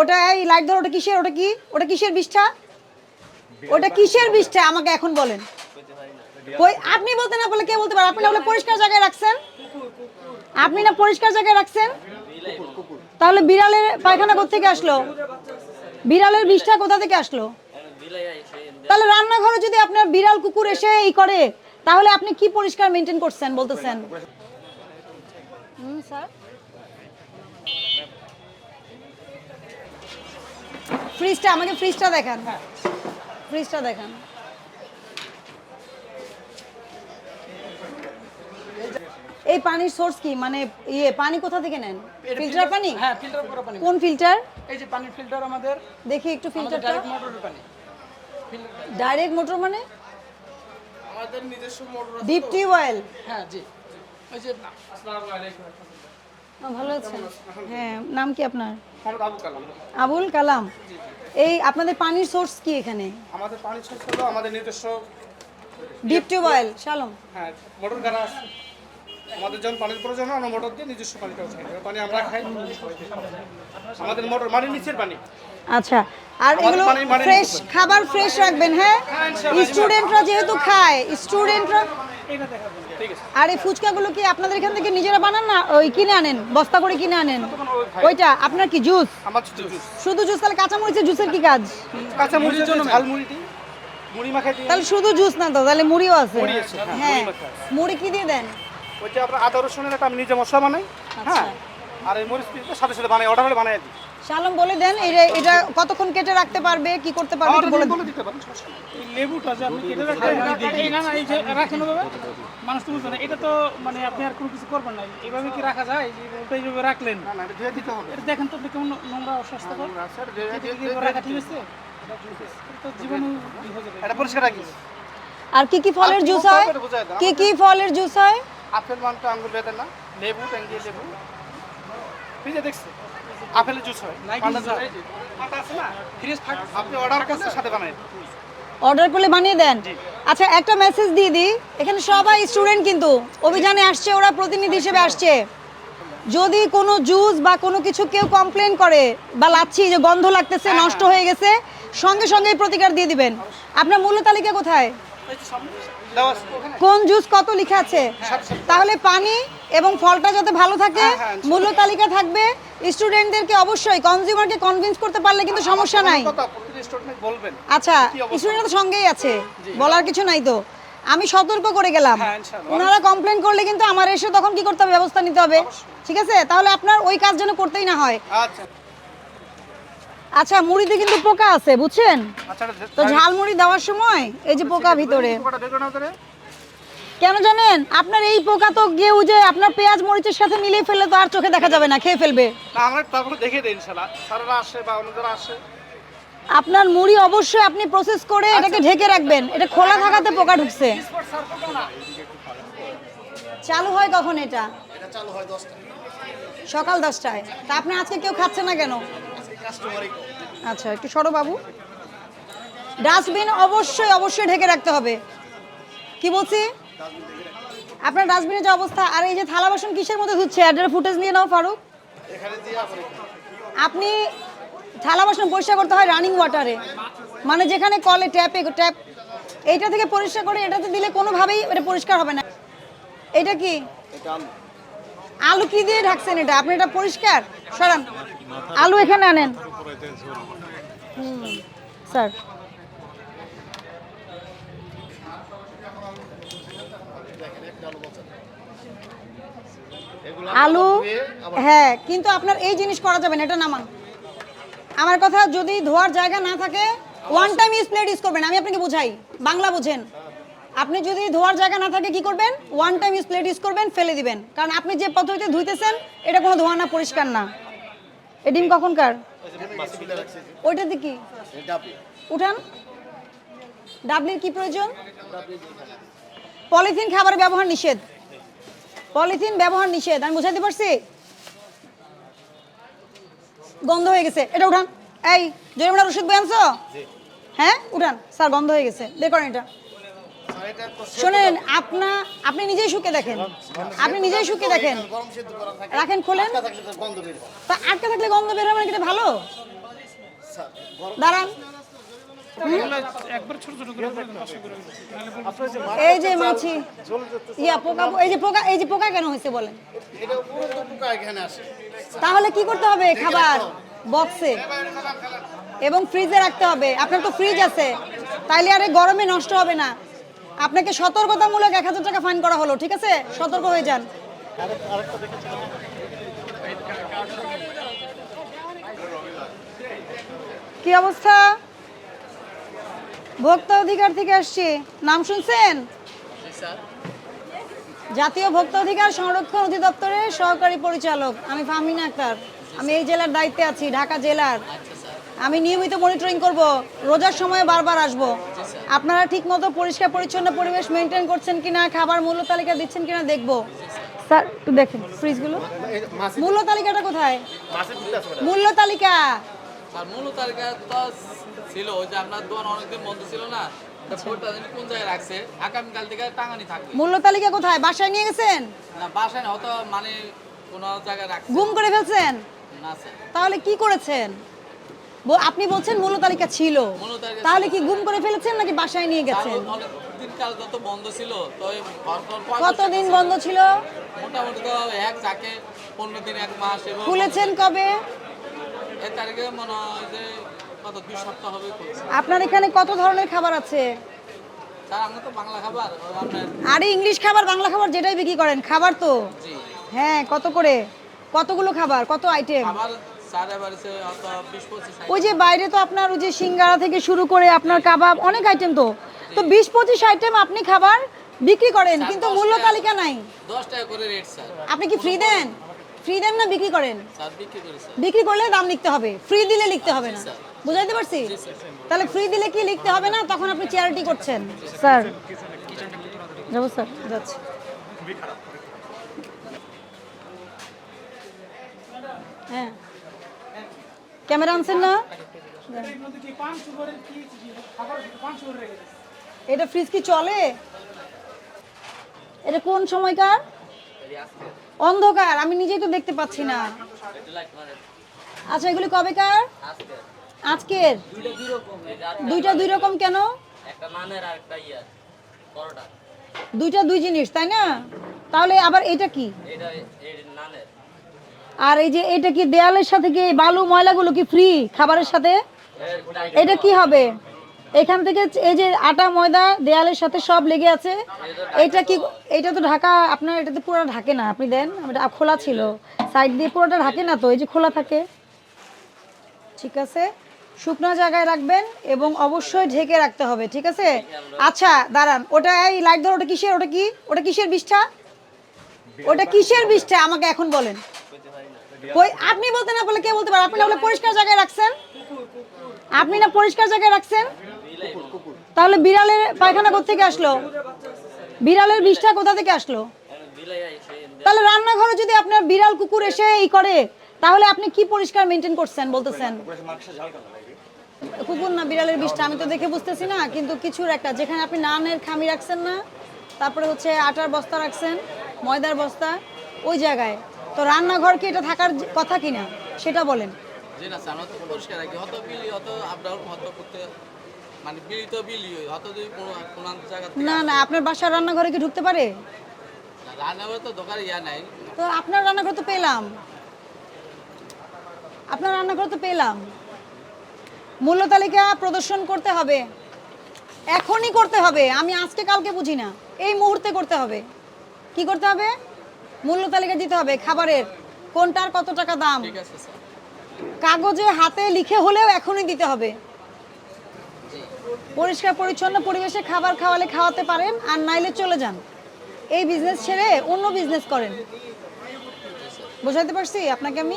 ওটা এই লাইট ধর, ওটা কিসের, ওটা কি? ওটা কিসের বিষ্ঠা? ওটা কিসের বিষ্ঠা? আমাকে এখন বলেন। ওই আপনি বলতে না বলে কে বলতে পারে? আপনি না বলে পরিষ্কার জায়গায় রাখছেন? আপনি না পরিষ্কার জায়গায় রাখছেন? তাহলে বিড়ালের পায়খানা কোথেকে আসলো? বিড়ালের বিষ্ঠা কোথা থেকে আসলো? তাহলে রান্নাঘরে যদি আপনার বিড়াল কুকুর এসে এই করে, তাহলে আপনি কি পরিষ্কার মেনটেন করছেন, বলতেছেন? হুম, স্যার। ফ্রিজটা আমাকে ফ্রিজটা দেখান। ফ্রিজটা দেখান। এই পানির সোর্স কি? মানে ইয়ে পানি কোথা থেকে নেন? ফিল্টার পানি? হ্যাঁ ফিল্টার করা পানি। কোন ফিল্টার এই যে পানির ফিল্টার আমাদের। দেখি একটু ফিল্টারটা ডাইরেক্ট মোটরের পানি। ডাইরেক্ট মোটর মানে? আমাদের নিজস্ব মোটর ডিপ টিউবওয়েল হ্যাঁ জি। ওই যে ভালো আছেন? হ্যাঁ নাম কি আপনার? আবুল কালাম। এই আপনাদের পানির সোর্স কি এখানে? আমাদের পানি ছোট হলো আমাদের নিজস্ব ডিপ টিউবওয়েল শালম। হ্যাঁ মোটর গাড়া আমাদের যখন পানির প্রয়োজন হয় আমরা মোটর দিয়ে নিজস্ব উঠাই পানি আমরা খাই। আমাদের মোটর মানে নিচের পানি। আচ্ছা আর এগুলো পানি- পানি। ফ্রেশ খাবার ফ্রেশ রাখবেন হ্যাঁ? স্টুডেন্টরা যেহেতু খায় স্টুডেন্টরা ঠিক আছে আর এই ফুচকাগুলো কি আপনাদের এখান থেকে নিজেরা বানান না ওই কিনে আনেন? বস্তা করে কিনে আনেন? ওইটা? আপনার কি জুস? শুধু জুস? তাহলে কাঁচা মরিচের জুসের কি কাজ? কাঁচা মুড়ির জন্য তাহলে শুধু জুস না তো তাহলে মুড়িও আছে। হ্যাঁ, হ্যাঁ। মুড়ি কি দিয়ে দেন? ওইটা আপনার আদা রসুনের একটা আমি নিজে মশলা বানাই হ্যাঁ? আর এই মরিচ সাথে সাথে বানাই অর্ডার হলে বানাই দিই। শালম বলে দেন এটা এটা কতক্ষণ কেটে রাখতে পারবে কি করতে পারবে একটু বলে দিন। বলে দিতে পারেন এই লেবুটা যে আপনি কেটে এই না না এই যে রাখেন ওভাবে মানুষ তো বুঝবে না। এটা তো মানে আপনি আর কোনো কিছু করবেন না। এইভাবে কি রাখা যায়? যে ওটা এইভাবে রাখলেন। না না এটা ধুয়ে দিতে হবে। এটা দেখেন তো আপনি কেমন নোংরা অস্বাস্থ্যকর রাখা ঠিক আছে? এটা তো জীবাণু হয়ে যাবে। এটা পরিষ্কার রাখি। আর কি কি ফলের জুস হয়? কি কি ফলের জুস হয়? আপেল মানটা আঙ্গুর বেদানা না লেবু ট্যাঙ্গি লেবু। ফ্রিজে দেখছি। আপেলের জুস হয়। পান্ডা জুস হয়। পাতা আছে না? ফ্রিজ থাক। আপনি অর্ডার সাথে অর্ডার করলে বানিয়ে দেন? আচ্ছা একটা মেসেজ দিয়ে দিই। এখানে সবাই স্টুডেন্ট কিন্তু। অভিযানে আসছে ওরা প্রতিনিধি হিসেবে আসছে। যদি কোনো জুস বা কোনো কিছু কেউ কমপ্লেন করে বা লাচ্ছি যে গন্ধ লাগতেছে নষ্ট হয়ে। গেছে সঙ্গে সঙ্গেই প্রতিকার দিয়ে দিবেন। আপনার মূল্য তালিকা কোথায়? কোন জুস কত লেখা আছে? তাহলে পানি এবং ফলটা যাতে ভালো থাকে হ্যাঁ, হ্যাঁ, মূল্য তালিকা থাকবে। স্টুডেন্টদেরকে অবশ্যই কনজিউমারকে কনভিন্স করতে পারলে কিন্তু সমস্যা নাই। আচ্ছা স্টুডেন্ট তো সঙ্গেই আছে। বলার কিছু নাই তো। আমি সতর্ক করে গেলাম। হ্যাঁ, ওনারা কমপ্লেন করলে কিন্তু আমার এসে তখন কি করতে হবে? ব্যবস্থা নিতে হবে। ঠিক আছে? তাহলে আপনার ওই কাজ যেন করতেই না হয়। আচ্ছা। আচ্ছা মুড়িতে কিন্তু পোকা আছে বুঝছেন? আচ্ছা এটা তো ঝালমুড়ি দেওয়ার সময় এই যে পোকা ভিতরে। কেন জানেন? আপনার এই পোকা তো গিয়ে যে আপনার পেঁয়াজ মরিচের সাথে মিলিয়ে ফেললে তো আর চোখে দেখা যাবে না খেয়ে ফেলবে। আমরা তারপরে দেখে দিই ইনশাআল্লাহ। স্যারেরা আসে বা অন্যরা আসে। আপনার মুড়ি অবশ্যই আপনি প্রসেস করে এটাকে ঢেকে রাখবেন। এটা খোলা থাকাতে পোকা ঢুকছে। চালু হয় কখন এটা? সকাল দশটায়। তা আপনি আজকে কেউ খাচ্ছে না কেন? আচ্ছা একটু সরো বাবু। ডাস্টবিন অবশ্যই অবশ্যই ঢেকে রাখতে হবে। কি বলছি? আপনার ডাস্টবিনের যে অবস্থা আর এই যে থালা বাসন কিসের মধ্যে ধুচ্ছে? অ্যাডের ফুটেজ নিয়ে নাও ফারুক। আপনি থালা বাসন পরিষ্কার করতে হয় রানিং ওয়াটারে। মানে যেখানে কলে ট্যাপে ট্যাপ এইটা থেকে পরিষ্কার করে এটাতে দিলে কোনোভাবেই এটা পরিষ্কার হবে না। এটা কি? আলু কি দিয়ে ঢাকছেন এটা? আপনি এটা পরিষ্কার? সরান। আলু এখানে আনেন। স্যার। আলু হ্যাঁ কিন্তু আপনার এই জিনিস করা যাবে না, এটা নামান। আমার কথা যদি ধোয়ার জায়গা না থাকে one time use plate use করবেন, আমি আপনাকে বুঝাই। বাংলা বুঝেন। আপনি যদি ধোয়ার জায়গা না থাকে কি করবেন? One time use plate use করবেন ফেলে দিবেন। কারণ আপনি যে পদ্ধতিতে ধুইতেছেন এটা কোনো ধোয়া না পরিষ্কার না। এ ডিম কখনকার ওইটাতে কি? উঠান। ডাবলির কি প্রয়োজন? পলিথিন খাবার ব্যবহার নিষেধ। পলিথিন ব্যবহার নিষেধ। আমি বুঝাইতে পারছি? গন্ধ হয়ে গেছে। এটা উঠান। এই জরিমানার ওষুধ বই আনছো? হ্যাঁ? উঠান। স্যার গন্ধ হয়ে গেছে। বের করেন এটা। শোনেন, আপনা, আপনি নিজেই শুকে দেখেন। আপনি নিজেই শুকে দেখেন। রাখেন খোলেন। তা আটকে থাকলে গন্ধ বের হবে এটা ভালো? দাঁড়ান। এই যে মাছি। ইয়া, পোকা, এই যে পোকা, এই যে পোকা কেন হয়েছে বলেন? তাহলে কি করতে হবে খাবার? বক্সে। এবং ফ্রিজে রাখতে হবে। আপনার তো ফ্রিজ আছে। তাইলে আরে গরমে নষ্ট হবে না। আপনাকে সতর্কতামূলক এক হাজার টাকা ফাইন করা হলো, ঠিক আছে? সতর্ক হয়ে যান। কি অবস্থা? ভোক্তা অধিকার থেকে আসছি। নাম শুনছেন? জাতীয় ভোক্তা অধিকার সংরক্ষণ অধিদপ্তরের সহকারী পরিচালক, আমি ফাহমিনা আক্তার। আমি এই জেলার দায়িত্বে আছি, ঢাকা জেলার। আমি নিয়মিত মনিটরিং করব, রোজার সময় বারবার আসব। আপনারা ঠিকমতো পরিষ্কার পরিচ্ছন্ন পরিবেশ মেনটেন করছেন কিনা খাবার মূল্য তালিকা দিচ্ছেন কিনা দেখব। স্যার একটু দেখেন ফ্রিজগুলো মূল্য তালিকাটা কোথায়? মূল্য তালিকা। আর মূল তালিকা তো ছিল যে আপনার দোকান অনেকদিন বন্ধ ছিল না থেকে মূল্য তালিকা কোথায়? বাসায় নিয়ে গেছেন? না বাসায় না হয়তো মানে কোনো জায়গায় করে ফেলছেন? তাহলে কি করেছেন? আপনি বলছেন মূল্য তালিকা ছিল। তাহলে কি গুম করে ফেলেছেন নাকি বাসায় নিয়ে গেছেন? কতদিন বন্ধ ছিল খুলেছেন কবে? আপনার এখানে কত ধরনের খাবার আছে? আরে ইংলিশ খাবার বাংলা খাবার যেটাই বিক্রি করেন খাবার তো? হ্যাঁ কত করে? কতগুলো খাবার? কত আইটেম ওই যে বাইরে তো আপনার ওই যে সিঙ্গারা থেকে শুরু করে আপনার কাবাব অনেক আইটেম তো। তো বিশ পঁচিশ আইটেম আপনি খাবার বিক্রি করেন কিন্তু মূল্য তালিকা নাই। দশ টাকা করে রেট স্যার। আপনি কি ফ্রি দেন? ফ্রি দেন না বিক্রি করেন? স্যার বিক্রি করি স্যার। বিক্রি করলে দাম লিখতে হবে। ফ্রি দিলে লিখতে হবে না। বুঝাইতে পারছি? তাহলে ফ্রি দিলে কি লিখতে হবে না? তখন আপনি চ্যারিটি করছেন। স্যার। যাব স্যার যাচ্ছি। হ্যাঁ। ক্যামেরা আনছেন না। এটা ফ্রিজ কি চলে? এটা কোন সময়কার? অন্ধকার, আমি নিজেই তো দেখতে পাচ্ছি না। আচ্ছা এগুলি কবেকার? আজকের। দুইটা দুই রকম কেন? দুইটা দুই জিনিস, তাই না? তাহলে আবার এটা কি? এটা নানের। আর এই যে এটা কি দেয়ালের সাথে কি বালু ময়লাগুলো কি ফ্রি খাবারের সাথে? এটা কি হবে? এখান থেকে এই যে আটা, ময়দা দেয়ালের সাথে সব লেগে আছে। এটা কি, এটা তো ঢাকা, আপনার এটাতে পুরো ঢাকে না, আপনি দেন। এটা খোলা ছিল। সাইড দিয়ে পুরোটা ঢাকে না তো, এই যে খোলা থাকে। ঠিক আছে? শুকনো জায়গায় রাখবেন এবং অবশ্যই ঢেকে রাখতে হবে, ঠিক আছে? আচ্ছা দাঁড়ান, ওটা এই লাইট ধর, ওটা কিসের, ওটা কি? ওটা কিসের বিষ্ঠা? ওটা কিসের বিষ্ঠা? আমাকে এখন বলেন। ওই আপনি বলতে না বলে কে বলতে পারে? আপনি না বলে পরিষ্কার জায়গায় রাখছেন? আপনি না পরিষ্কার জায়গায় রাখছেন? তাহলে বিড়ালের পায়খানা কোথা থেকে আসলো? বিড়ালের বিষটা কোথা থেকে আসলো? তাহলে রান্নাঘরে যদি আপনার বিড়াল কুকুর এসে ই করে, তাহলে আপনি কি পরিষ্কার মেনটেন করছেন বলতেছেন? কুকুর না, বিড়ালের বিষটা আমি তো দেখে বুঝতেছি না, কিন্তু কিছুর একটা, যেখানে আপনি নানের খামি রাখছেন না, তারপরে হচ্ছে আটার বস্তা রাখছেন, ময়দার বস্তা, ওই জায়গায়। তো রান্নাঘর কি এটা থাকার কথা কিনা? সেটা বলেন। জি না স্যার পরিষ্কার রাখি। বিলি করতে মানে বিলি তো বিলি যদি কোনো কোনো জায়গা না না আপনার বাসার রান্নাঘরে কি ঢুকতে পারে? রান্নাঘরে তো দোকানে ইয়া নাই। তো আপনার রান্নাঘর তো পেলাম। আপনার রান্নাঘর তো পেলাম। মূল্য তালিকা প্রদর্শন করতে হবে। এখনই করতে হবে। আমি আজকে কালকে বুঝি না। এই মুহূর্তে করতে হবে। কি করতে হবে? মূল্য তালিকা দিতে হবে খাবারের। কোনটার কত টাকা দাম? কাগজে হাতে লিখে হলেও এখনই দিতে হবে। পরিষ্কার পরিচ্ছন্ন পরিবেশে খাবার খাওয়ালে খাওয়াতে পারেন আর নাইলে চলে যান। এই বিজনেস ছেড়ে অন্য বিজনেস করেন। বোঝাতে পারছি আপনাকে আমি?